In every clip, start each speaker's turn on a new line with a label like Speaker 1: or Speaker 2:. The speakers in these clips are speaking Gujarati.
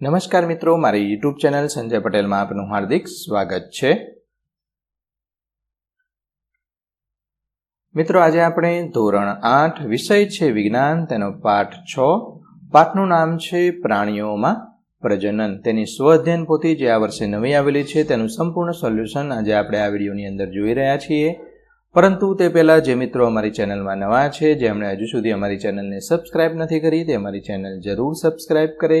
Speaker 1: નમસ્કાર મિત્રો, મારી યુટ્યુબ ચેનલ સંજય પટેલમાં આપનું હાર્દિક સ્વાગત છે. મિત્રો, આજે આપણે ધોરણ આઠ, વિષય છે વિજ્ઞાન, તેનો પાઠ છ. પાઠનું નામ છે પ્રાણીઓમાં પ્રજનન. તેની સ્વઅધ્યયન પોથી જે આ વર્ષે નવી આવેલી છે, તેનું સંપૂર્ણ સોલ્યુશન આજે આપણે આ વિડીયોની અંદર જોઈ રહ્યા છીએ. પરંતુ તે પહેલાં જે મિત્રો અમારી ચેનલમાં નવા છે જેમણે હજુ સુધી અમારી ચેનલને સબસ્ક્રાઇબ નથી કરી, તે અમારી ચેનલ જરૂર સબસ્ક્રાઇબ કરે.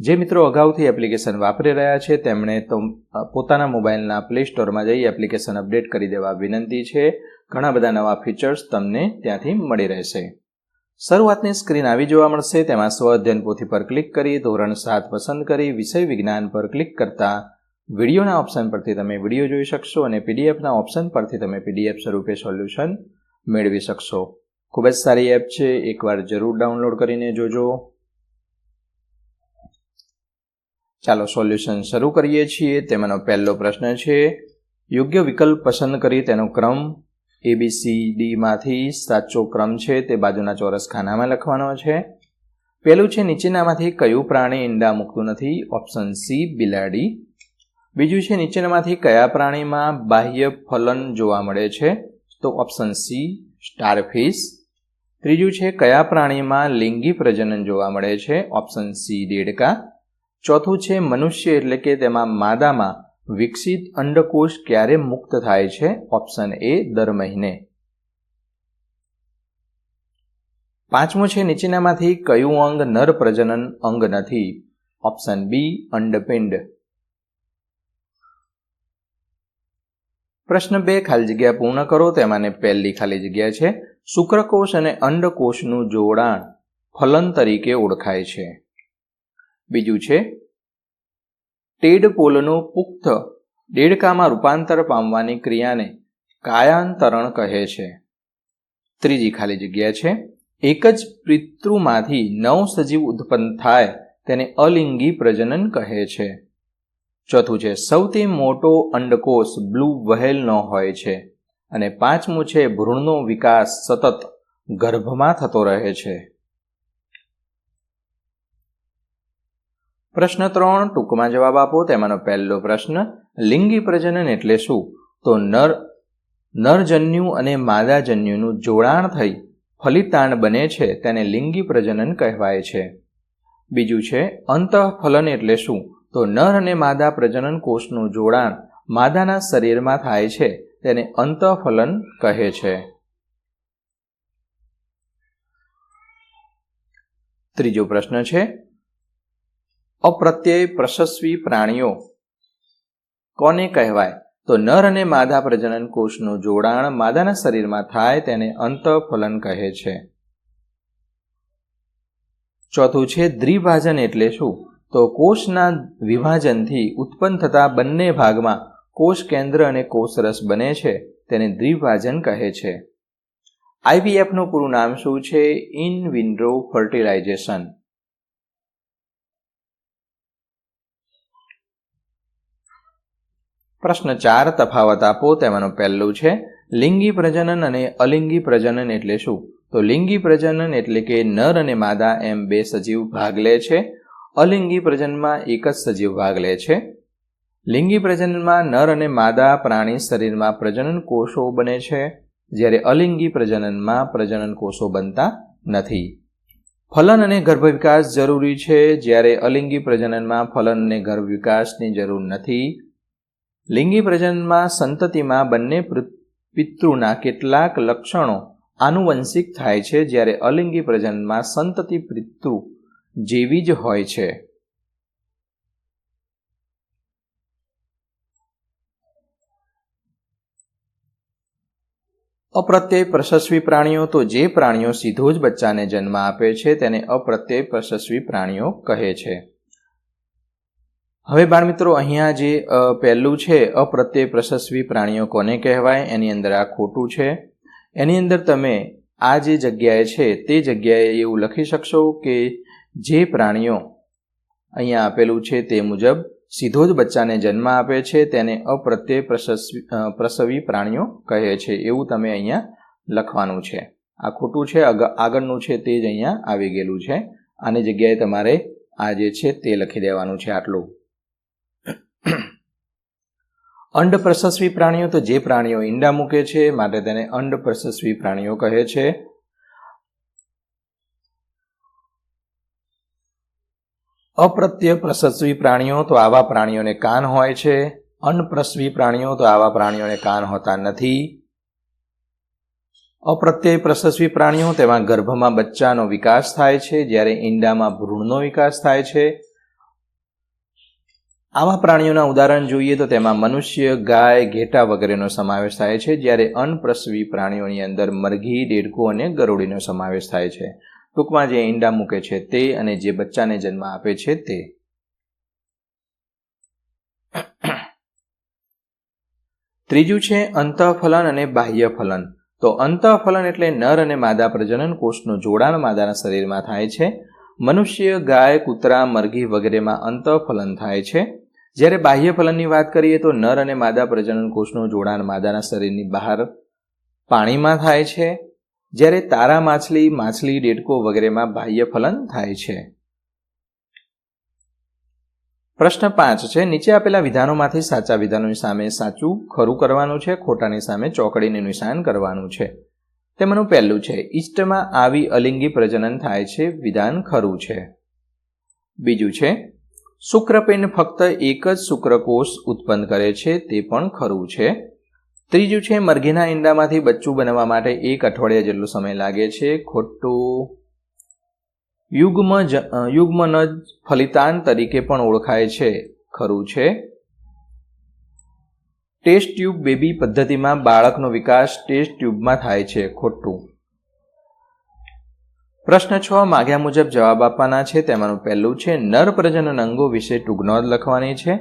Speaker 1: જે મિત્રો અગાઉથી એપ્લિકેશન વાપરી રહ્યા છે, તેમણે તો પોતાના મોબાઈલના પ્લે સ્ટોરમાં જઈ એપ્લિકેશન અપડેટ કરી દેવા વિનંતી છે. ઘણા બધા નવા ફીચર્સ તમને ત્યાંથી મળી રહેશે. શરૂઆતની સ્ક્રીન આવી જોવા મળશે, તેમાં સ્વ અધ્યયન પોથી પર ક્લિક કરી, ધોરણ સાત પસંદ કરી, વિષય વિજ્ઞાન પર ક્લિક કરતા વિડીયોના ઓપ્શન પરથી તમે વીડિયો જોઈ શકશો અને પીડીએફના ઓપ્શન પરથી તમે પીડીએફ સ્વરૂપે સોલ્યુશન મેળવી શકશો. ખૂબ જ સારી એપ છે, એકવાર જરૂર ડાઉનલોડ કરીને જોજો. ચાલો સોલ્યુશન શરૂ કરીએ છીએ. તેમાંનો પહેલો પ્રશ્ન છે, યોગ્ય વિકલ્પ પસંદ કરી તેનો ક્રમ એબી સી ડીમાંથી સાચો ક્રમ છે તે બાજુના ચોરસ ખાનામાં લખવાનો છે. પહેલું છે, નીચેનામાંથી કયું પ્રાણી ઈંડા મૂકતું નથી? ઓપ્શન સી બિલાડી. બીજું છે, નીચેનામાંથી કયા પ્રાણીમાં બાહ્ય ફલન જોવા મળે છે? તો ઓપ્શન સી સ્ટારફિશ. ત્રીજું છે, કયા પ્રાણીમાં લિંગી પ્રજનન જોવા મળે છે? ઓપ્શન સી દેડકા. ચોથું છે મનુષ્ય એટલે કે તેમાં માદામાં વિકસિત અંડકોષ ક્યારે મુક્ત થાય છે? ઓપ્શન એ દર મહિને. પાંચમું છે નીચેનામાંથી કયું અંગ નર પ્રજનન અંગ નથી? ઓપ્શન બી અંડપિંડ. પ્રશ્ન બે, ખાલી જગ્યા પૂર્ણ કરો. તેમાંને પહેલી ખાલી જગ્યા છે. શુક્રકોષ અને અંડકોષનું જોડાણ ફલન તરીકે ઓળખાય છે. બીજું છે ટેડપોલનું પુખ્ત દેડકામાં રૂપાંતર પામવાની ક્રિયાને કાયાંતરણ કહે છે. ત્રીજી ખાલી જગ્યા છે, એક જ પિતૃમાંથી નવ સજીવ ઉત્પન્ન થાય તેને અલિંગી પ્રજનન કહે છે. ચોથું છે, સૌથી મોટો અંડકોષ બ્લુ વહેલનો હોય છે અને પાંચમું છે, ભ્રૂણનો વિકાસ સતત ગર્ભમાં થતો રહે છે. પ્રશ્ન ત્રણ, ટૂંકમાં જવાબ આપો, તેમાંનો પહેલો પ્રશ્ન, લિંગી પ્રજનન એટલે શું? તો નર, નરજન્યુ અને માદાજન્યુનું જોડાણ થઈ ફલિતાંડ બને છે, તેને લિંગી પ્રજનન કહેવાય છે. બીજું છે, અંતઃફલન એટલે શું? તો નર અને માદા પ્રજનન કોષનું જોડાણ માદાના શરીરમાં થાય છે, તેને અંતઃફલન કહે છે. ત્રીજો પ્રશ્ન છે અપ્રત્યય પ્રશસ્વી પ્રાણીઓ. કોને કહેવાય? તો નર અને માદા પ્રજનન કોષનું જોડાણ માદાના શરીરમાં થાય તેને અંતઃફલન કહે છે. ચોથું છે દ્વિભાજન એટલે શું? તો કોષના વિભાજનથી ઉત્પન્ન થતા બંને ભાગમાં કોષ કેન્દ્ર અને કોષરસ બને છે, તેને દ્વિભાજન કહે છે. આઈવીએફનું પૂરું નામ શું છે? In vitro fertilisation. પ્રશ્ન ચાર, તફાવત આપો, તેમાંનું પહેલું છે, લિંગી પ્રજનન અને અલિંગી પ્રજનન એટલે શું? તો લિંગી પ્રજનન એટલે કે નર અને માદા એમ બે સજીવ ભાગ લે છે, અલિંગી પ્રજનનમાં એક જ સજીવ ભાગ લે છે. લિંગી પ્રજનનમાં નર અને માદા પ્રાણી શરીરમાં પ્રજનન કોષો બને છે, જ્યારે અલિંગી પ્રજનનમાં પ્રજનન કોષો બનતા નથી. ફલન અને ગર્ભ વિકાસ જરૂરી છે, જ્યારે અલિંગી પ્રજનનમાં ફલન અને ગર્ભ વિકાસની જરૂર નથી લિંગી પ્રજનનમાં સંતતિમાં બંને પિતૃના કેટલાક લક્ષણો આનુવંશિક થાય છે જ્યારે અલિંગી પ્રજનનમાં સંતતિ પિતૃ જેવી જ હોય છે. અપ્રત્યય પ્રશસ્વી પ્રાણીઓ તો જે પ્રાણીઓ સીધો જ બચ્ચાને જન્મ આપે છે તેને અપ્રત્યય પ્રશસ્વી પ્રાણીઓ કહે છે. હવે બાળમિત્રો અહીંયા જે પહેલું છે, અપ્રત્યય પ્રશસ્વી પ્રાણીઓ કોને કહેવાય? એની અંદર આ ખોટું છે. એની અંદર તમે આ જે જગ્યાએ છે, તે જગ્યાએ એવું લખી શકશો કે જે પ્રાણીઓ અહીંયા આપેલું છે તે મુજબ સીધો જ બચ્ચાને જન્મ આપે છે, તેને અપ્રત્યય પ્રશસ્વી પ્રસવી પ્રાણીઓ કહે છે. એવું તમે અહીંયા લખવાનું છે. આ ખોટું છે આગળનું છે તે જ અહીંયા આવી ગયેલું છે. આની જગ્યાએ તમારે આ જે છે તે લખી દેવાનું છે આટલું. અંડ પ્રશસ્વી પ્રાણીઓ તો જે પ્રાણીઓ ઈંડા મૂકે છે, માટે તેને અંડ પ્રશસ્વી પ્રાણીઓ કહે છે. અપ્રત્ય પ્રશસ્વી પ્રાણીઓ તો આવા પ્રાણીઓને કાન હોય છે. અનપ્રસવી પ્રાણીઓ તો આવા પ્રાણીઓને કાન હોતા નથી. અપ્રત્યય પ્રશસ્વી પ્રાણીઓ તેમાં ગર્ભમાં બચ્ચાનો વિકાસ થાય છે, જ્યારે ઈંડામાં ભ્રૂણનો વિકાસ થાય છે. આવા પ્રાણીઓના ઉદાહરણ જોઈએ તો તેમાં મનુષ્ય, ગાય, ઘેટા વગેરેનો સમાવેશ થાય છે, જ્યારે અનપ્રસવી પ્રાણીઓની અંદર મરઘી, દેડકું અને ગરોળીનો સમાવેશ થાય છે. ટૂંકમાં જે ઈંડા મૂકે છે તે અને જે બચ્ચાને જન્મ આપે છે તે. ત્રીજું છે અંતઃફલન અને બાહ્ય ફલન તો અંતઃફલન એટલે નર અને માદા પ્રજનન કોષનું જોડાણ માદાના શરીરમાં થાય છે. મનુષ્ય, ગાય, કૂતરા, મરઘી વગેરેમાં અંતઃફલન થાય છે. જ્યારે બાહ્ય ફલનની વાત કરીએ તો નર અને માદા પ્રજનન કોષનું જોડાણ માદાના શરીરની બહાર પાણીમાં થાય છે. જ્યારે તારા માછલી માછલી, ડેડકો વગેરેમાં બાહ્ય ફલન થાય છે. પ્રશ્ન પાંચ છે, નીચે આપેલા વિધાનોમાંથી સાચા વિધાનોની સામે સાચું ખરું કરવાનું છે, ખોટાની સામે ચોકડીને નિશાન કરવાનું છે. તેમાંનું પહેલું છે, ઈષ્ટમાં આવી અલિંગી પ્રજનન થાય છે, વિધાન ખરું છે. બીજું છે શુક્રપિંડ ફક્ત એક જ શુક્રકોષ ઉત્પન્ન કરે છે, તે પણ ખરું છે. ત્રીજું છે, મરઘીના ઈંડામાંથી બચ્ચું બનવા માટે એક અઠવાડિયા જેટલો સમય લાગે છે. ખોટું. યુગ્મ જ યુગ્મનજ ફલિતાન તરીકે પણ ઓળખાય છે. ખરું છે. ટેસ્ટ ટ્યુબ બેબી પદ્ધતિમાં બાળકનો વિકાસ ટેસ્ટ ટ્યુબમાં થાય છે. ખોટું. પ્રશ્ન છ, માગ્યા મુજબ જવાબ આપવાના છે. તેમાંનું પહેલું છે, નર પ્રજનન અંગો વિશે ટૂંક નોંધ લખવાની છે.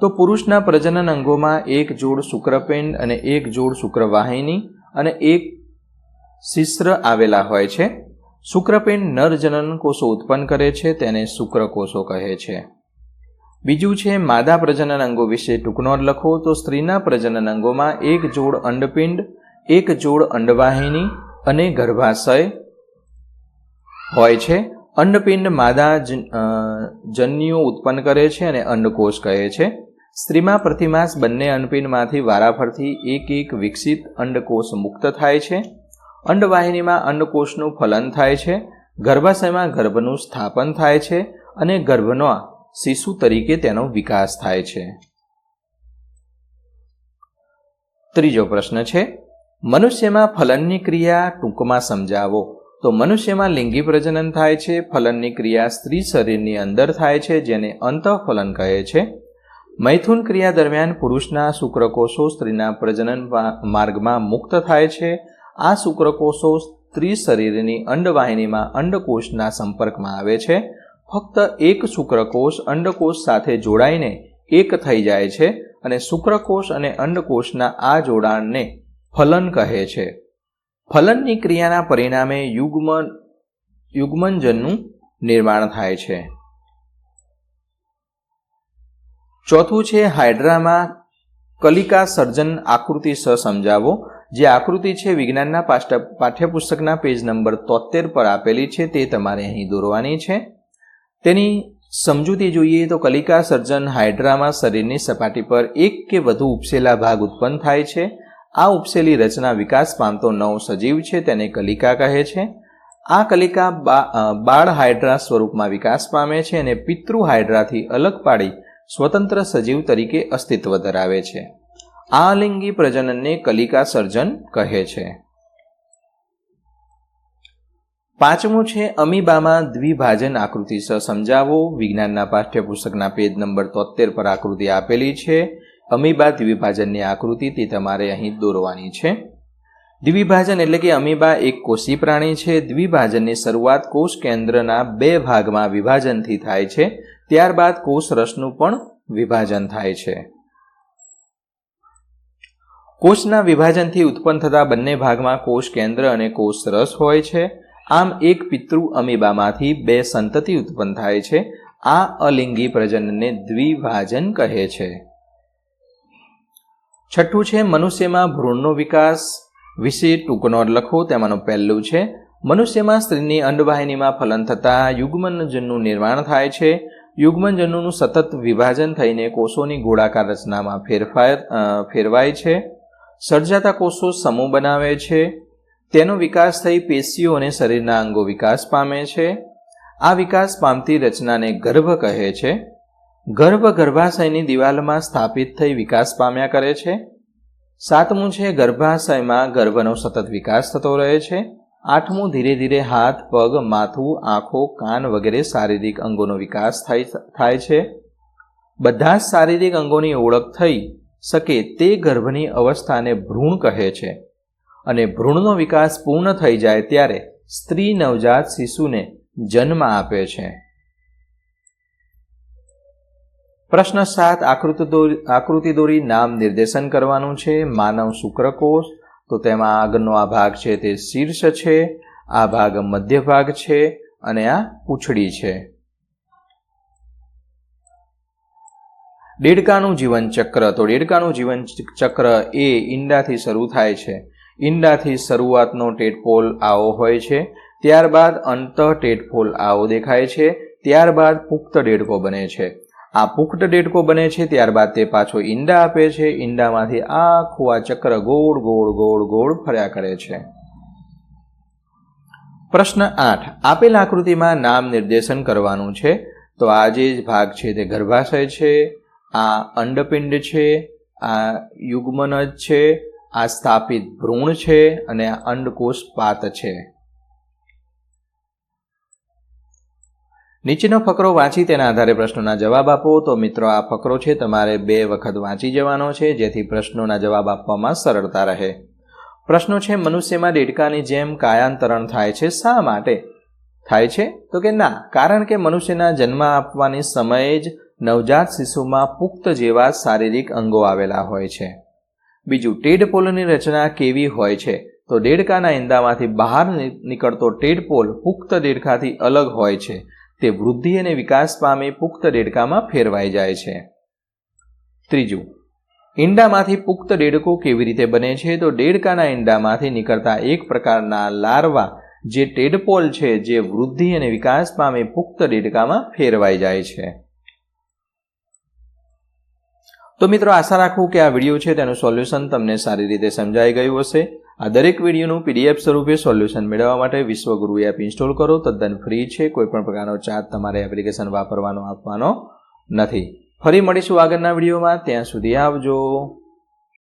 Speaker 1: તો પુરુષના પ્રજનન અંગોમાં એક જોડ શુક્રપિંડ અને એક જોડ શુક્રવાહિની અને એક શિશ્ર આવેલા હોય છે. શુક્રપિંડ નર જનન કોષો ઉત્પન્ન કરે છે, તેને શુક્રકોષો કહે છે. બીજું છે, માદા પ્રજનન અંગો વિશે ટૂંક નોંધ લખો. તો સ્ત્રીના પ્રજનન અંગોમાં એક જોડ અંડપિંડ, એક જોડ અંડવાહિની અને ગર્ભાશય હોય છે. અંડપિંડ માદા જન્યુઓ ઉત્પન્ન કરે છે અને અંડકોષ કહે છે. સ્ત્રીમાં પ્રતિમાસ બંને અન્નપિંડમાંથી વારાફરથી એક એક વિકસિત અંડકોષ મુક્ત થાય છે. અંડવાહિનીમાં અંડકોષનું ફલન થાય છે. ગર્ભાશયમાં ગર્ભનું સ્થાપન થાય છે અને ગર્ભનો શિશુ તરીકે તેનો વિકાસ થાય છે. ત્રીજો પ્રશ્ન છે, મનુષ્યમાં ફલનની ક્રિયા ટૂંકમાં સમજાવો. તો મનુષ્યમાં લિંગી પ્રજનન થાય છે, ફલનની ક્રિયા સ્ત્રી શરીરની અંદર થાય છે, જેને અંતઃફલન કહે છે. મૈથુન ક્રિયા દરમિયાન પુરુષના શુક્રકોષો સ્ત્રીના પ્રજનન માર્ગમાં મુક્ત થાય છે. આ શુક્રકોષો સ્ત્રી શરીરની અંડવાહિનીમાં અંડકોષના સંપર્કમાં આવે છે. ફક્ત એક શુક્રકોષ અંડકોષ સાથે જોડાઈને એક થઈ જાય છે અને શુક્રકોષ અને અંડકોષના આ જોડાણને ફલન કહે છે. ફલનની ક્રિયાના પરિણામે યુગ્મ યુગ્મનજનનું નિર્માણ થાય છે. ચોથું છે હાઇડ્રામાં કલિકા સર્જન આકૃતિ સ સમજાવો, જે આકૃતિ છે વિજ્ઞાનના પાઠ્યપુસ્તકના પેજ નંબર તોતેર પર આપેલી છે, તે તમારે અહીં દોરવાની છે. તેની સમજૂતી જોઈએ તો કલિકા સર્જન હાઇડ્રામાં શરીરની સપાટી પર એક કે વધુ ઉપસેલા ભાગ ઉત્પન્ન થાય છે. આ ઉપસેલી રચના વિકાસ પામતો નવ સજીવ છે તેને કલિકા કહે છે. આ કલિકા બાળ હાઇડ્રા સ્વરૂપમાં વિકાસ પામે છે અને પિતૃ હાઇડ્રાથી અલગ પાડી સ્વતંત્ર સજીવ તરીકે અસ્તિત્વ ધરાવે છે. આ લિંગી પ્રજનનને કલિકા સર્જન કહે છે. પાંચમું છે અમીબામાં દ્વિભાજન આકૃતિ સ, સમજાવો. વિજ્ઞાનના પાઠ્યપુસ્તકના પેજ નંબર તોતેર પર આકૃતિ આપેલી છે. અમીબા દ્વિભાજનની આકૃતિ તે તમારે અહીં દોરવાની છે. દ્વિભાજન એટલે કે અમીબા એક કોષી પ્રાણી છે. દ્વિભાજનની શરૂઆત કોષ કેન્દ્રના બે ભાગમાં વિભાજનથી થાય છે. ત્યારબાદ કોષ રસનું પણ વિભાજન થાય છે. કોષના વિભાજનથી ઉત્પન્ન થતા બંને ભાગમાં કોષ કેન્દ્ર અને કોષ રસ હોય છે. આમ એક પિતૃ અમીબામાંથી બે સંતતિ ઉત્પન્ન થાય છે. આ અલિંગી પ્રજનનને દ્વિભાજન કહે છે. છઠ્ઠું છે, મનુષ્યમાં ભ્રૂણનો વિકાસ. વિશે ટૂંકનો લખો, તેમાંનું પહેલું છે, મનુષ્યમાં સ્ત્રીની અંડવાહિનીમાં ફલન થતાં યુગ્મનજનનું નિર્માણ થાય છે. યુગ્મનજનનું સતત વિભાજન થઈને કોષોની ગોળાકાર રચનામાં ફેરફાર ફેરવાય છે. સર્જાતા કોષો સમૂહ બનાવે છે. તેનો વિકાસ થઈ પેશીઓ અને શરીરના અંગો વિકાસ પામે છે. આ વિકાસ પામતી રચનાને ગર્ભ કહે છે. ગર્ભ ગર્ભાશયની દિવાલમાં સ્થાપિત થઈ વિકાસ પામ્યા કરે છે. સાતમું છે ગર્ભાશયમાં ગર્ભનો સતત વિકાસ થતો રહે છે. આઠમું ધીરે ધીરે હાથ, પગ, માથું, આંખો, કાન વગેરે શારીરિક અંગોનો વિકાસ થાય છે. બધા જ શારીરિક અંગોની ઓળખ થઈ શકે તે ગર્ભની અવસ્થાને ભ્રૂણ કહે છે. અને ભ્રૂણનો વિકાસ પૂર્ણ થઈ જાય ત્યારે સ્ત્રી નવજાત શિશુને જન્મ આપે છે. પ્રશ્ન સાત આકૃતિ દોરી આકૃતિ દોરી નામ નિર્દેશન કરવાનું છે. માનવ શુક્રકોષ, તો તેમાં આગળનો આ ભાગ છે તે શીર્ષ છે, આ ભાગ મધ્ય ભાગ છે અને આ પૂંછડી છે. દેડકાનું જીવન ચક્ર, તો દેડકાનું જીવન ચક્ર એ ઈંડાથી શરૂ થાય છે. ઈંડાથી શરૂઆતનો ટેટપોલ આવો હોય છે, ત્યારબાદ અંત ટેટપોલ આવો દેખાય છે, ત્યારબાદ પુખ્ત દેડકો બને છે. આ પુખ્ત ડેટકો બને છે, ત્યારબાદ તે પાછો ઈંડા આપે છે, ઈંડામાંથી આખું આ ચક્ર ગોળ ગોળ ગોળ ગોળ ફર્યા કરે છે. પ્રશ્ન આઠ. આપેલ આકૃતિમાં નામ નિર્દેશન કરવાનું છે. તો આ જે ભાગ છે તે ગર્ભાશય છે, આ અંડપિંડ છે, આ યુગ્મનજ છે, આ સ્થાપિત ભ્રૂણ છે, અને આ અંડકોષ પાત છે. નીચેનો ફકરો વાંચી તેના આધારે પ્રશ્નોના જવાબ આપો. તો મિત્રો, આ ફકરો છે, તમારે બે વખત વાંચી જવાનો છે, જેથી પ્રશ્નોના જવાબ આપવામાં સરળતા રહે. પ્રશ્નો છે, મનુષ્યમાં દેડકાની જેમ કાયાંતરણ થાય છે, શા માટે? થાય છે? તો કે ના, કારણ કે મનુષ્યના જન્મ આપવાની સમયે જ નવજાત શિશુમાં પુખ્ત જેવા શારીરિક અંગો આવેલા હોય છે. બીજું ટેડપોલની રચના કેવી હોય છે? તો દેડકાના ઈંડામાંથી બહાર નીકળતો ટેડપોલ પુખ્ત દેડકાથી અલગ હોય છે. તે વૃદ્ધિ અને વિકાસ પામી પુખ્ત દેડકામાં ફેરવાઈ જાય છે. ત્રીજું, ઈંડામાંથી પુખ્ત દેડકો કેવી રીતે બને છે? તો દેડકાના ઈંડામાંથી નીકળતા એક પ્રકારના લાર્વા જે ટેડપોલ છે, જે વૃદ્ધિ અને વિકાસ પામી પુખ્ત દેડકામાં ફેરવાઈ જાય છે. તો મિત્રો, આશા રાખું કે આ વીડિયો છે તેનું સોલ્યુશન તમને સારી રીતે સમજાઈ ગયું હશે. આ દરેક વિડીયોનું પીડીએફ સ્વરૂપે સોલ્યુશન મેળવવા માટે વિશ્વગુરુ એપ ઇન્સ્ટોલ કરો, તદ્દન ફ્રી છે કોઈ પણ પ્રકારનો ચાર્જ તમારે એપ્લિકેશન વાપરવાનો, આપવાનો નથી. ફરી મળીશું આગળના વિડીયોમાં, ત્યાં સુધી આવજો.